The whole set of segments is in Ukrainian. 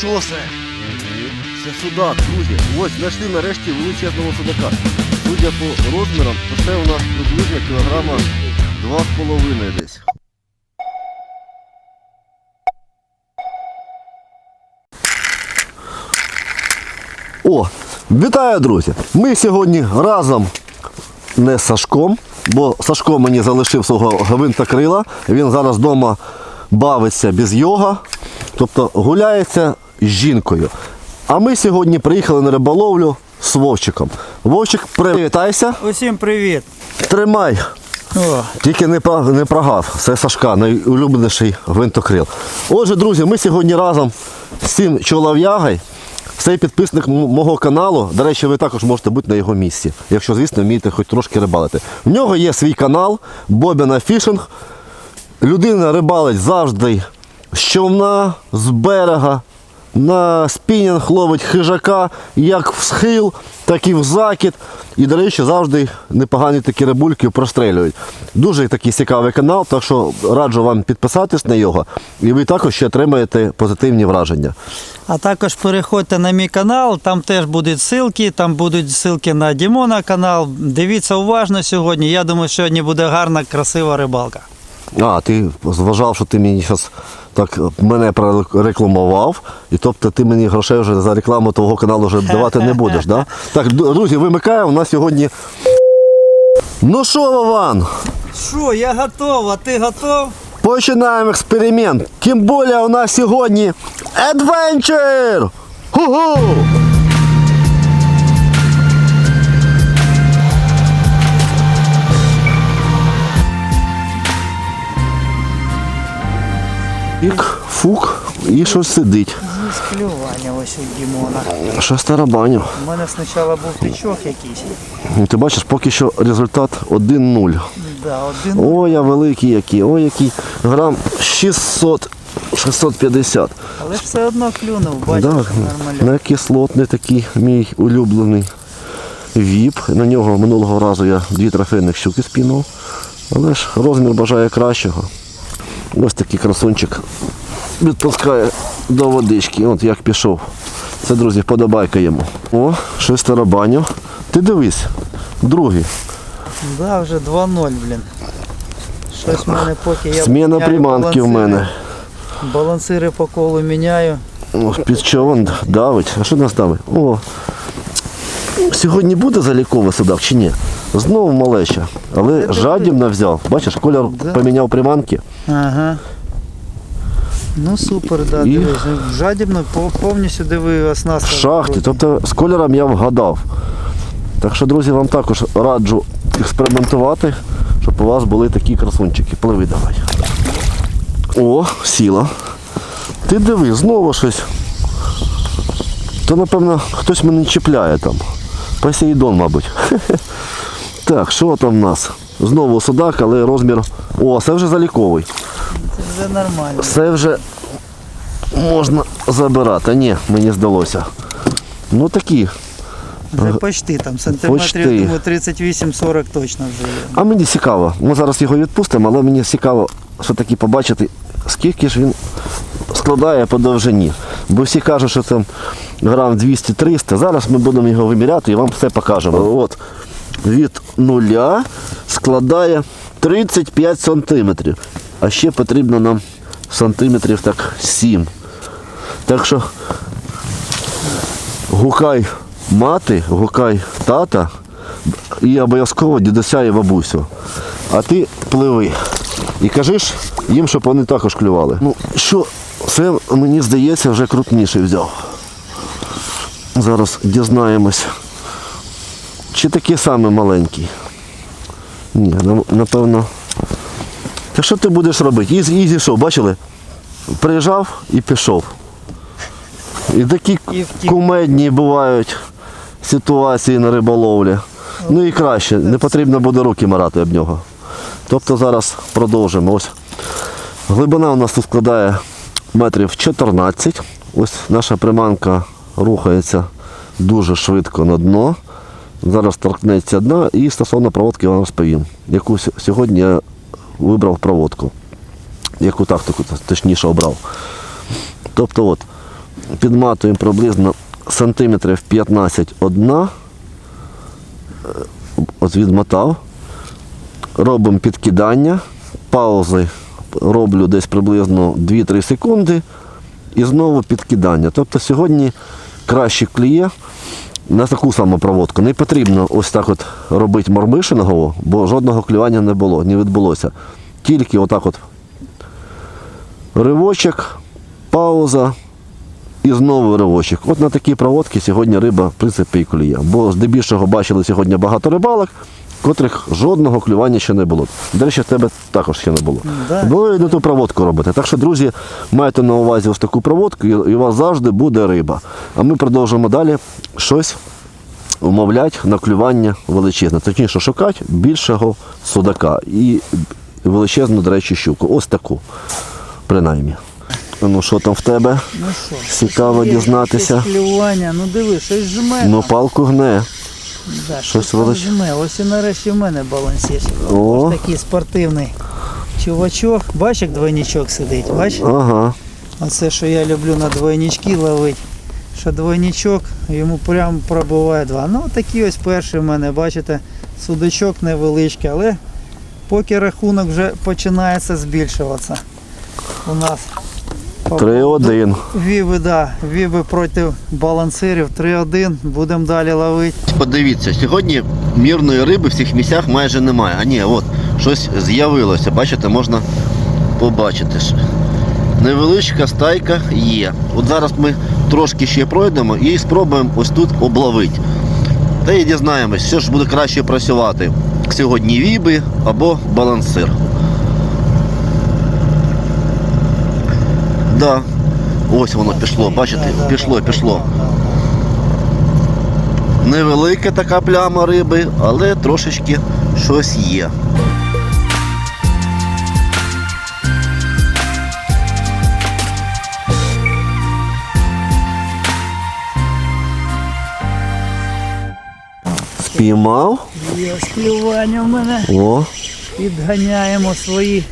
що це? Це судак, друзі. Ось знайшли нарешті величезного судака. Судя по розмірам, то це у нас приблизно кілограма 2,5 десь. О, вітаю, друзі! Ми сьогодні разом не з Сашком, бо Сашко мені залишив свого гвинтокрила. Він зараз вдома бавиться без йога, тобто гуляється з жінкою. А ми сьогодні приїхали на риболовлю з Вовчиком. Вовчик, привітайся, Усім привіт. тримай. О, Тільки не, не прогав. Це Сашка, найулюбленіший гвинтокрил. Отже, друзі, ми сьогодні разом з цим чолов'ягою. Цей підписник мого каналу. До речі, ви також можете бути на його місці, якщо, звісно, вмієте хоч трошки рибалити. В нього є свій канал Бобіна Фішинг. Людина рибалить завжди з човна, з берега, на спінінг ловить хижака, як в схил, так і в закид. І, до речі, завжди непогані такі рибульки прострелюють. Дуже такий цікавий канал, так що раджу вам підписатись на його, і ви також ще отримаєте позитивні враження. а також переходьте на мій канал, там теж будуть ссылки, там будуть ссылки на Дімона канал. Дивіться уважно сьогодні. Я думаю, сьогодні буде гарна, красива рибалка. А, ти зважав, що ти мені зараз так мене прорекламував, і тобто ти мені грошей вже за рекламу твого каналу вже давати не будеш, да? Так, друзі, вимикаємо, у нас сьогодні. Ну що, Вован, Що, я готов, а ти готов? починаємо експеримент. Тим більше у нас сьогодні адвенчер! Ху-ху! Фік, фук і щось сидить. Є склювання ось у Дімона. Щось тарабаню. У мене спочатку був тичок якийсь. Ну, Ти бачиш, поки що результат 1-0. Да. Ой, а великий який, ой, який грам 600, 650. Але ж все одно клюнув, бачиш, Да, нормально. на кислотний такий мій улюблений віп. На нього минулого разу я дві трофейних щуки спіймав. Але ж розмір бажає кращого. Ось такий красунчик відпускає до водички. От як пішов. Це, друзі, подобайка йому. О, щось тарабаню. Ти дивись, другий. Да, вже 2-0, блін. Щось в мене поки я Зміна міняю приманки в балансири. мене. Балансири по колу міняю. О, під човен давить. А що нас давить? О. Сьогодні буде заліковий судак чи ні? Знову малеча. Але жадібно взяв. Бачиш, колір Да. поміняв приманки. Ага. Ну супер, да, І- дивись. Жадібно по- повністю диви оснастка. В шахті. Тобто з кольором я вгадав. Так що, друзі, вам також раджу експериментувати, щоб у вас були такі красунчики. Пливи давай. О, сіла. Ти диви, знову щось. То, напевно, хтось мене чіпляє там. Посейдон, мабуть. Так, що там в нас? Знову судак, але розмір. О, це вже заліковий. Це вже нормально. Це вже можна забирати. Ні, мені здалося. Ну такі. Вже почти там сантиметрів, думаю, 38-40 точно вже є. А мені цікаво. Ми зараз його відпустимо, але мені цікаво все таки побачити, скільки ж він складає по довжині. Бо всі кажуть, що це грам 200-300. Зараз ми будемо його виміряти і вам все покажемо. От від нуля складає 35 сантиметрів. А ще потрібно нам сантиметрів так 7. Так що гукай мати, гукай тата і обов'язково дідуся і бабусю. А ти пливи. І кажеш їм, щоб вони також клювали. Ну, що, це мені здається вже крупніший взяв. Зараз дізнаємось. Чи такий самий маленький? Ні, напевно. Та що ти будеш робити? І, і зійшов, бачили? Приїжджав і пішов. І такі кумедні бувають ситуації на риболовлі. Ну і краще, не потрібно буде руки марати об нього. Тобто зараз продовжимо. Ось глибина у нас тут складає метрів 14. Ось наша приманка рухається дуже швидко на дно. Зараз торкнеться дна і стосовно проводки я вам розповім. Яку сьогодні я вибрав проводку. Яку тактику точніше обрав. Тобто от, Підматуємо приблизно сантиметрів 15 одна. Е, От відмотав. Робимо підкидання. Паузи роблю десь приблизно 2-3 секунди. І знову підкидання. Тобто сьогодні краще кліє на таку саму проводку. Не потрібно ось так от робити мормишингово, бо жодного клювання не було, не відбулося. Тільки отак от ривочок, пауза і знову ривочок. От на такі проводки сьогодні риба, в принципі, і клює. Бо здебільшого бачили сьогодні багато рибалок, котрих жодного клювання ще не було. До речі, в тебе також ще не було. Ну і на ту проводку робите. Так що, друзі, майте на увазі ось таку проводку, і у вас завжди буде риба. А ми продовжуємо далі щось умовлять на клювання величезне. Точніше, шукати більшого судака і величезну, до речі, щуку. Ось таку, принаймні. Ну що там в тебе? Ну що, Цікаво дізнатися. Клювання, ну диви, щось жме. Ну, палку гне. Да, щось велич- жме. Ось і нарешті в мене балансір. О. Ось такий спортивний чувачок. Бач, як двойничок сидить, бач? Ага. Оце, що я люблю на двойнички ловити. Що двойничок йому прямо пробиває два. Ну такий ось перший в мене, бачите, судочок невеличкий, але поки рахунок вже починається збільшуватися. У нас 3-1. віби, да, віби проти балансирів 3-1. Будемо далі ловити. Подивіться, сьогодні мірної риби в цих місцях майже немає. А ні, от щось з'явилося. Бачите, можна побачити. ще. Невеличка стайка є. От зараз ми трошки ще пройдемо і спробуємо ось тут обловити. Та і дізнаємось, що ж буде краще працювати. Сьогодні віби або балансир. Да. Ось воно пішло, бачите? Пішло, пішло. Невелика така пляма риби, але трошечки щось є. Спіймав. Є склювання в мене. О, Підганяємо свої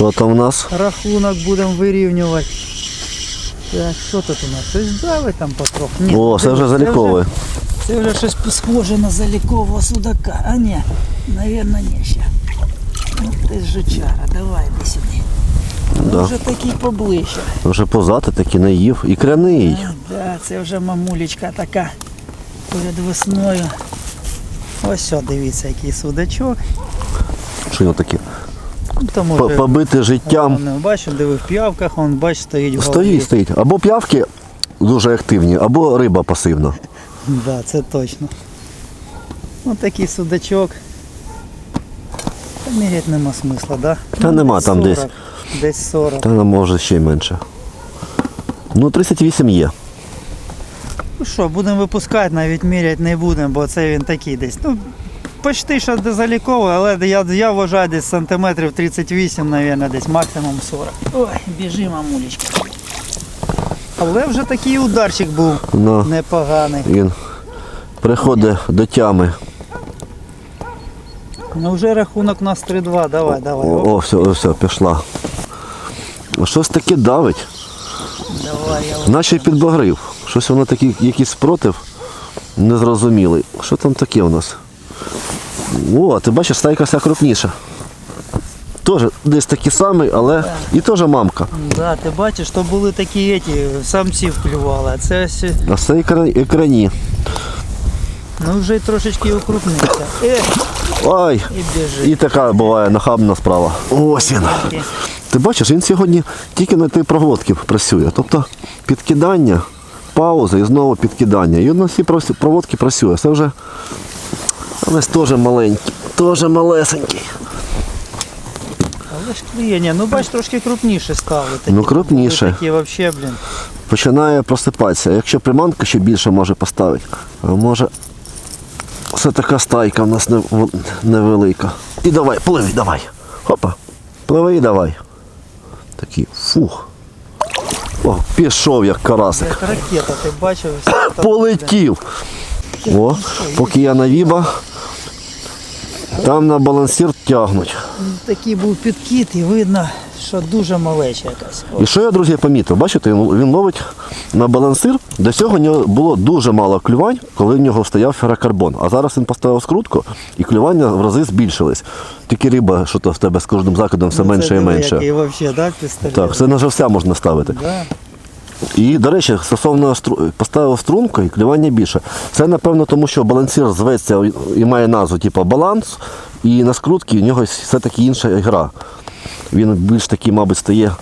що там у нас? рахунок, будемо вирівнювати. Так, що тут у нас? Щось давить там потроху. Ні, О, це вже заліковий. Це вже щось схоже на залікового судака. А ні, навірно, ні ще. Ну ти жучара, давай йди сюди. Ну, Да. Вже такий поближче. Вже позати таки не їв. І кряний. А, да, це вже мамулечка така перед весною. Ось о, дивіться, який судачок. Що його таке? Ну, П- може, Побити життям. не бачу, диви в п'явках, он бач, стоїть в. Стоїть, стоїть. Або п'явки дуже активні, або риба пасивна. Да, це точно. Ось такий судачок. Та міряти нема смисла, да? Та нема, там десь. Десь 40. Та не може ще й менше. Ну, 38 є. Ну що, будемо випускати, навіть міряти не будемо, бо це він такий десь. Ну, почти що заліковий, але я, я вважаю десь сантиметрів 38, мабуть, десь максимум 40. Ой, біжи, мамулечка. Але вже такий ударчик був Ну, непоганий. він приходить до тями. Ну вже рахунок у нас 3-2, давай, давай. О, о, все, о, все, пішла. Щось таке давить. давай, я Наче підбагрив. Щось воно такий, якийсь спротив незрозумілий. Що там таке у нас? О, ти бачиш, стайка вся крупніша. Теж десь такий самий, але і теж мамка. Да, ти бачиш, то були такі еті, самці вклювали, а це ось, А це екра- екрані. ну вже трошечки укрупнився. Е, Ой, і біжить. і така буває нахабна справа. Ось він. Ти бачиш, він сьогодні тільки на тій проводці працює. Тобто підкидання, пауза і знову підкидання. І на всі проводки працює. Це вже але ж теж маленький, теж малесенький. Але ж кліє, ну бач, трошки крупніше стали. Такі, Ну, крупніше. Такі взагалі, блін. Починає просипатися. Якщо приманка ще більше може поставити, а може це така стайка в нас невелика. І давай, пливи, давай. Хопа. Пливи і давай. Такий фух. О, пішов як карасик. Як ракета, ти бачив? Полетів. О, поки я на віба, там на балансір тягнуть. Такий був підкіт і видно, що дуже малеча якась. І що я, друзі, помітив? Бачите, він ловить на балансир. До цього в нього було дуже мало клювань, коли в нього стояв ферокарбон. А зараз він поставив скрутку і клювання в рази збільшились. Тільки риба, що то в тебе з кожним закидом все Ну, менше і менше. Який вообще, да, пістолет? Так, це на живця можна ставити. Да. І, до речі, стосовно стру... поставив струнку і клювання більше. Це, напевно, тому що балансир зветься і має назву, типу баланс, і на скрутці у нього все-таки інша гра. Він більш такий, мабуть, стає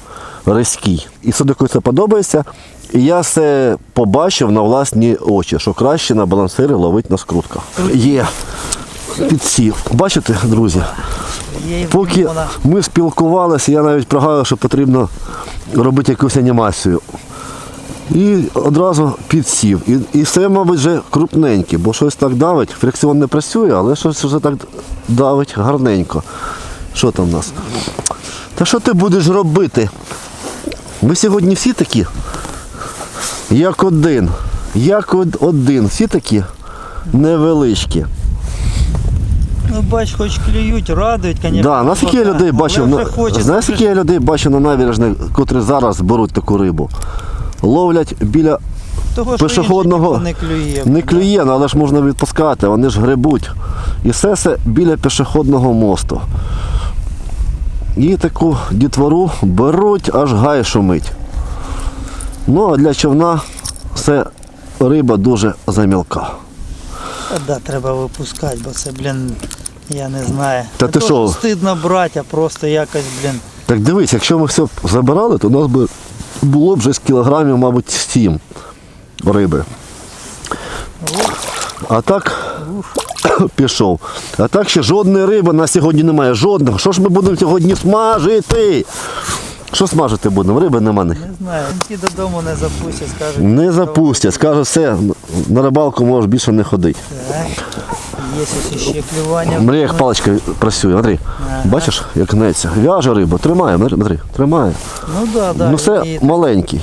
різкий. І Судаку це подобається. І я це побачив на власні очі, що краще на балансири ловить на скрутках. Є. Підсів. Бачите, друзі? Поки ми спілкувалися, я навіть пригадав, що потрібно робити якусь анімацію. І одразу підсів. І, і все, мабуть, вже крупненьке, бо щось так давить. Фрикціон не працює, але щось вже так давить гарненько. Що там у нас? Та що ти будеш робити? Ми сьогодні всі такі, як один. Як один. Всі такі невеличкі. Ну, бач, хоч клюють, радують, звісно. Да, наскільки я людей бачив, на, вже хочеться, знаєш, скільки я людей бачив на набережних, котрі зараз беруть таку рибу. Ловлять біля того, пішохідного не клює. не клює, але ж можна відпускати, вони ж грибуть. І все це біля пішохідного мосту. І таку дітвору беруть, аж гай шумить. Ну а для човна це риба дуже замілка. Та да, треба випускати, бо це, блін, я не знаю. Та Не ти що? Стидно брати, а просто якось, блін. Так дивись, якщо ми все забирали, то у нас би було вже з кілограмів, мабуть, 7 риби. А так пішов. А так ще жодної риби на сьогодні немає. Жодного. Що ж ми будемо сьогодні смажити? Що смажити будемо? Риби нема. ні. Не знаю, ті додому не запустять, скажуть. Не запустять. Скаже, все, на рибалку можеш більше не ходити. Так. Є ось ще клювання. Мрія як паличка працює. Андрій, Ага. бачиш, як гнеться. В'яже рибу, тримає, Андрій, тримає. Ну да, да. Ну це і- маленький.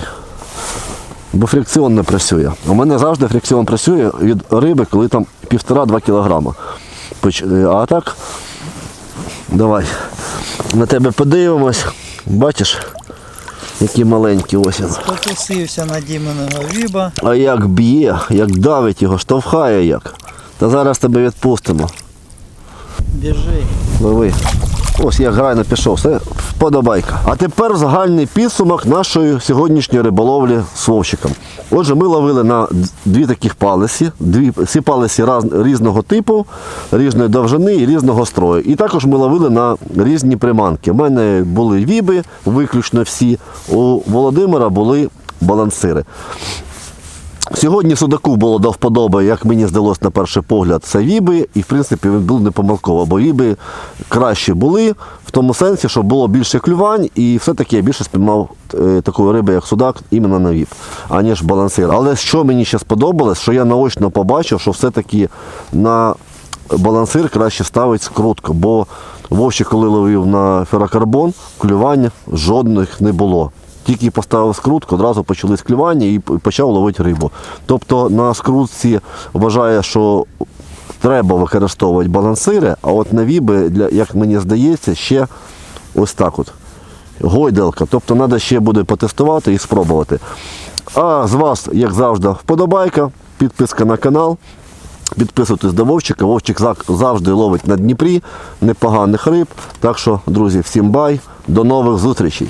Бо фрикціон не працює. У мене завжди фрикціон працює від риби, коли там півтора-два кілограма. Е, А так, давай. На тебе подивимось. Бачиш, які маленькі ось він. Покусився на Діменого віба. А як б'є, як давить його, штовхає як. Та зараз тебе відпустимо. Біжи. Лови. Ось як грайно пішов, все вподобайка. А тепер загальний підсумок нашої сьогоднішньої риболовлі з вовчиком. Отже, ми ловили на дві таких палиці, дві всі палиці раз, різного типу, різної довжини і різного строю. І також ми ловили на різні приманки. У мене були віби, виключно всі. У Володимира були балансири. Сьогодні Судаку було до вподоби, як мені здалося на перший погляд, це віби, і в принципі він був непомилково, бо віби краще були в тому сенсі, що було більше клювань, і все-таки я більше спіймав е, такої риби, як судак, іменно на віп, аніж балансир. Але що мені ще сподобалось, що я наочно побачив, що все-таки на балансир краще ставить скрутку, бо вовче, коли ловив на ферокарбон, клювання жодних не було. Тільки поставив скрутку, одразу почались клювання і почав ловити рибу. Тобто на скрутці вважає, що треба використовувати балансири, а от на віби, для, як мені здається, ще ось так от. Гойдалка. Тобто треба ще буде потестувати і спробувати. А з вас, як завжди, вподобайка, підписка на канал. Підписуйтесь до Вовчика. Вовчик завжди ловить на Дніпрі непоганих риб. Так що, друзі, всім бай, до нових зустрічей.